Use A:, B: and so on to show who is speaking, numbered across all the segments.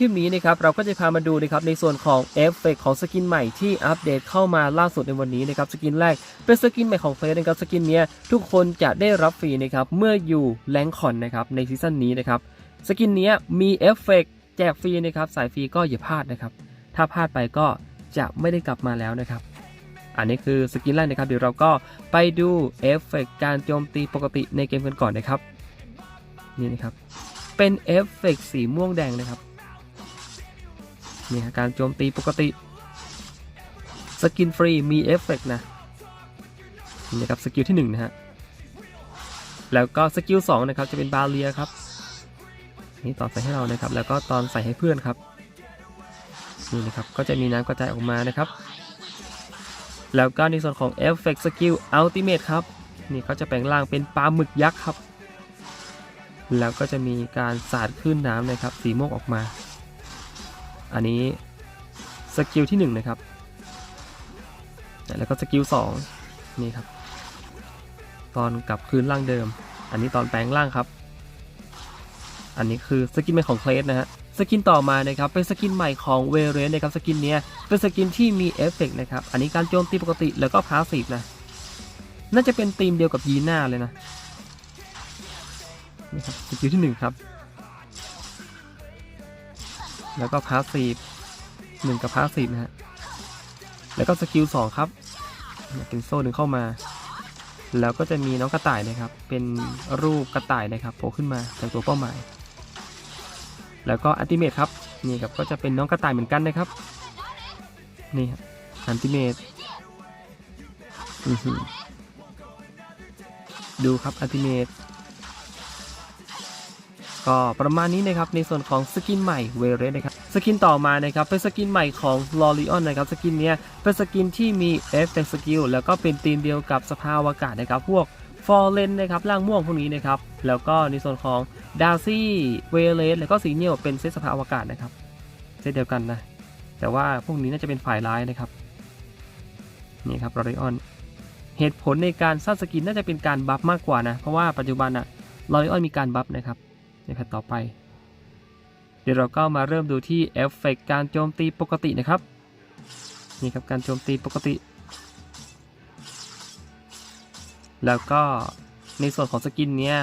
A: คลิปนี้นะครับเราก็จะพามาดูนะครับในส่วนของเอฟเฟกของสกินใหม่ที่อัปเดตเข้ามาล่าสุดในวันนี้นะครับสกินแรกเป็นสกินใหม่ของเฟสนะครับสกินเนี้ยทุกคนจะได้รับฟรีนะครับเมื่ออยู่แรงคอนนะครับในซีซั่นนี้นะครับสกินเนี้ยมีเอฟเฟกแจกฟรีนะครับสายฟรีก็อย่าพลาดนะครับถ้าพลาดไปก็จะไม่ได้กลับมาแล้วนะครับอันนี้คือสกินแรกนะครับเดี๋ยวเราก็ไปดูเอฟเฟกการโจมตีปกติในเกมกันก่อนนะครับนี่นะครับเป็นเอฟเฟกสีม่วงแดงนะครับ นี่ฮะการโจมตีปกติ สกินฟรีมีเอฟเฟกต์นะนี่นะครับสกิลที่1นะฮะแล้วก็สกิล2นะครับจะเป็นบาเลียครับนี่ตอนใส่ให้เรานะครับ แล้วก็ตอนใส่ให้เพื่อนครับนี่นะครับก็จะมีน้ำกระจายออกมานะครับ แล้วก็ในส่วนของเอฟเฟกต์สกิลอัลติเมทครับนี่เขาจะแปลงร่างเป็นปลาหมึกยักษ์ครับ แล้วก็จะมีการสาดคลื่นน้ำนะครับ สีม่วงออกมา อันนี้สกิลที่1นะครับ แล้วก็สกิล2นี่ครับ ตอนกลับคืนร่างเดิม อันนี้ตอนแปลงร่างครับ อันนี้คือสกินใหม่ของเคลสนะฮะ สกินต่อมานะครับ เป็นสกินใหม่ของเวเรนนะครับ สกินเนี้ยเป็นสกินที่มีเอฟเฟกต์นะครับ อันนี้การโจมตีปกติแล้วก็พาสซีฟนะ น่าจะเป็นธีมเดียวกับยีน่าเลยนะ นี่ครับ สกิลที่1ครับ แล้วก็พาสซีฟหนึ่งกับพาสซีฟนะฮะ แล้วก็สกิลสองครับเป็นโซ่หนึ่งเข้ามา แล้วก็จะมีน้องกระต่ายนะครับ เป็นรูปกระต่ายนะครับโผล่ขึ้นมาจากตัวเป้าหมาย แล้วก็อัลติเมทครับนี่ครับก็จะเป็นน้องกระต่ายเหมือนกันนะครับ นี่ครับอัลติเมทดูครับอัลติเมท ก็ประมาณนี้นะครับในส่วนของสกินใหม่เวเรสนะครับสกินต่อมานะครับเป็นสกินใหม่ของลอริออนนะครับสกินเนี้ยเป็นสกินที่มีเอฟเฟกต์สกิลแล้วก็เป็นธีมเดียวกับสภาวอากาศนะครับพวกฟอร์เรนนะครับร่างม่วงพวกนี้นะครับแล้วก็ในส่วนของดาร์ซี่เวเรสแล้วก็สีเนียลเป็นเซตสภาวอากาศนะครับเซตเดียวกันนะแต่ว่าพวกนี้น่าจะเป็นฝ่ายร้ายนะครับนี่ครับลอริออนเหตุผลในการสร้างสกินน่าจะเป็นการบัฟมากกว่านะเพราะว่าปัจจุบันอะลอริออนมีการบัฟนะครับ ในแพทต่อไป เดี๋ยวเราก็มาเริ่มดูที่เอฟเฟกการโจมตีปกตินะครับ นี่ครับการโจมตีปกติ แล้วก็ในส่วนของสกินเนี้ย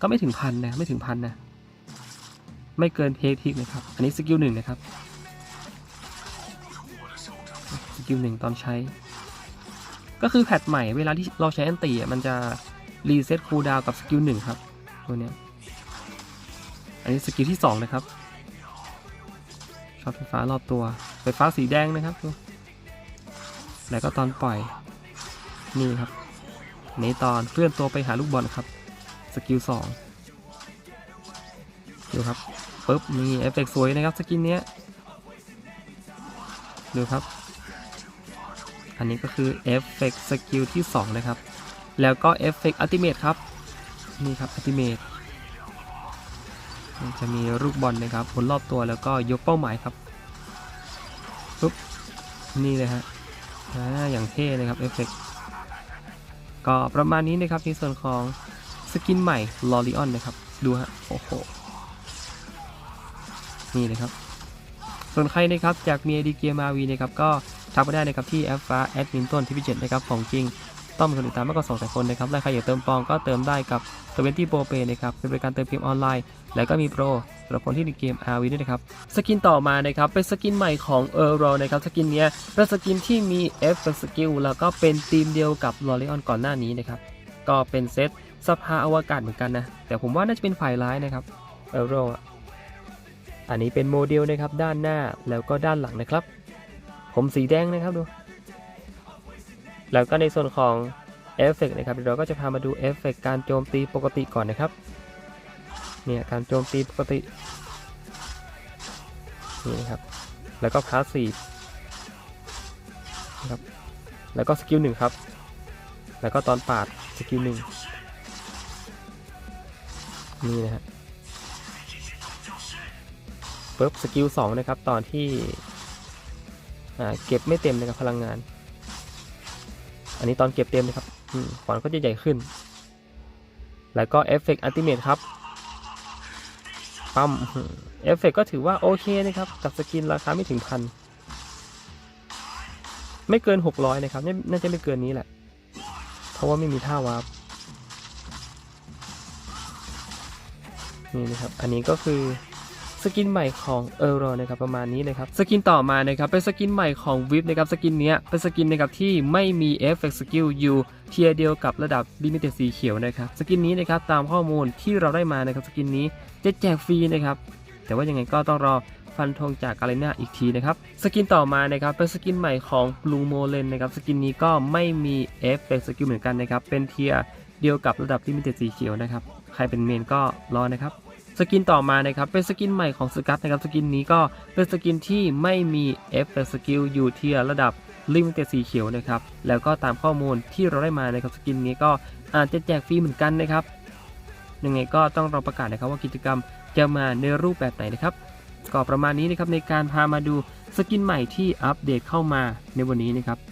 A: ก็ไม่ถึงพันนะไม่ถึงพันนะ ไม่เกินเฮทิกนะครับ อันนี้สกิลหนึ่งนะครับ สกิลหนึ่งตอนใช้ ก็คือแพทใหม่เวลาที่เราใช้แอนตีอะมันจะรีเซ็ตคูลดาวกับสกิลหนึ่งครับ ตัวเนี้ย อันนี้สกิลที่ 2 นะครับช็อตไฟฟ้ารอบตัว ไฟฟ้าสีแดงนะครับ แล้วก็ตอนปล่อย นี่ครับ ในตอนเคลื่อนตัวไปหาลูกบอลครับ สกิล2ดูครับปุ๊บมีเอฟเฟกต์สวยนะครับสกินเนี้ยดูครับ อันนี้ก็คือเอฟเฟกต์สกิลที่ 2 นะครับ แล้วก็เอฟเฟกต์อัลติเมทครับ นี่ครับอัลติเมท จะมีลูกบอลนะครับบนรอบตัวแล้วก็ยกเป้าหมายครับปุ๊บนี่เลยฮะอ่าอย่างเท่นะครับเอฟเฟกก็ประมาณนี้นะครับในส่วนของสกินใหม่ลอริออนนะครับ ดูฮะโอ้โหนี่นะครับ ส่วนใครนะครับจากเมีไอดีเกียมาวีนะครับก็ทักไปได้นะครับที่แอปฟ้าแอดมินต้นที่พิเจตนะครับของจริง ต้องมีคนติดตามมากกว่า2แสนคนนะครับและใครอยากเติมปองก็เติมได้กับ20 Pro Pay นะครับเป็นบริการเติมเกมออนไลน์ แล้วก็มีโปรสำหรับคนที่ในเกม RV ด้วยนะครับ สกินต่อมานะครับเป็นสกินใหม่ของ e a r o นะครับสกินเนี้ยเป็นสกินที่มีเอฟเฟกต์สกิลแล้วก็เป็นธีมเดียวกับ l o r i o n ก่อนหน้านี้นะครับก็เป็นเซตสภาอวกาศเหมือนกันนะ แต่ผมว่าน่าจะเป็นฝ่ายร้ายนะครับ e a r o อะอันนี้เป็นโมเดลนะครับด้านหน้าแล้วก็ด้านหลังนะครับ ผมสีแดงนะครับดู แล้วก็ในส่วนของเอฟเฟกนะครับเดี๋ยวเราก็จะพามาดูเอฟเฟกการโจมตีปกติก่อนนะครับเนี่ยการโจมตีปกตินี่นะครับแล้วก็พาสซีฟนะครับแล้วก็สกิลหนึ่งครับ แล้วก็ตอนปาดสกิลหนึ่งนี่นะฮะปุ๊บสกิลสองนะครับตอนที่เก็บไม่เต็มนะครับพลังงาน อันนี้ตอนเก็บเต็มนะครับขวานก็จะใหญ่ขึ้น แล้วก็เอฟเฟกต์อัลติเมทครับ ปั๊มเอฟเฟกก็ถือว่าโอเคนะครับ กับสกินราคาไม่ถึงพัน ไม่เกิน 600 นะครับ น่าน่าจะไม่เกินนี้แหละ เพราะว่าไม่มีท่าวาร์ปนี่นะครับ อันนี้ก็คือ สกินใหม่ของเออร์โรนะครับประมาณนี้นะครับสกินต่อมานะครับเป็นสกินใหม่ของวิฟนะครับสกินเนี้ยเป็นสกินนะครับที่ไม่มีเอฟเฟกต์สกิลอยู่เทียเดียวกับระดับลิมิเต็ดสีเขียวนะครับสกินนี้นะครับตามข้อมูลที่เราได้มานะครับสกินนี้จะแจกฟรีนะครับแต่ว่ายังไงก็ต้องรอฟันธงจากกาเลน่าอีกทีนะครับ สกินต่อมานะครับเป็นสกินใหม่ของ Blue m o l e n นะครับ สกินนี้ก็ไม่มีเอฟเฟกต์สกิลเหมือนกันนะครับ เป็นเทียเดียวกับระดับลิมิเต็ดสีเขียวนะครับ ใครเป็นเมนก็รอนะครับ สกินต่อมานะครับเป็นสกินใหม่ของสกัตนะครับสกินนี้ก็เป็นสกินที่ไม่มีเอฟเฟกต์สกิลอยู่ทียร์ระดับลิมิเต็ดสีเขียวนะครับแล้วก็ตามข้อมูลที่เราได้มานะครับสกินนี้ก็อาจจะแจกฟรีเหมือนกันนะครับยังไงก็ต้องรอประกาศนะครับว่ากิจกรรมจะมาในรูปแบบไหนนะครับก็ประมาณนี้นะครับในการพามาดูสกินใหม่ที่อัปเดตเข้ามาในวันนี้นะครับ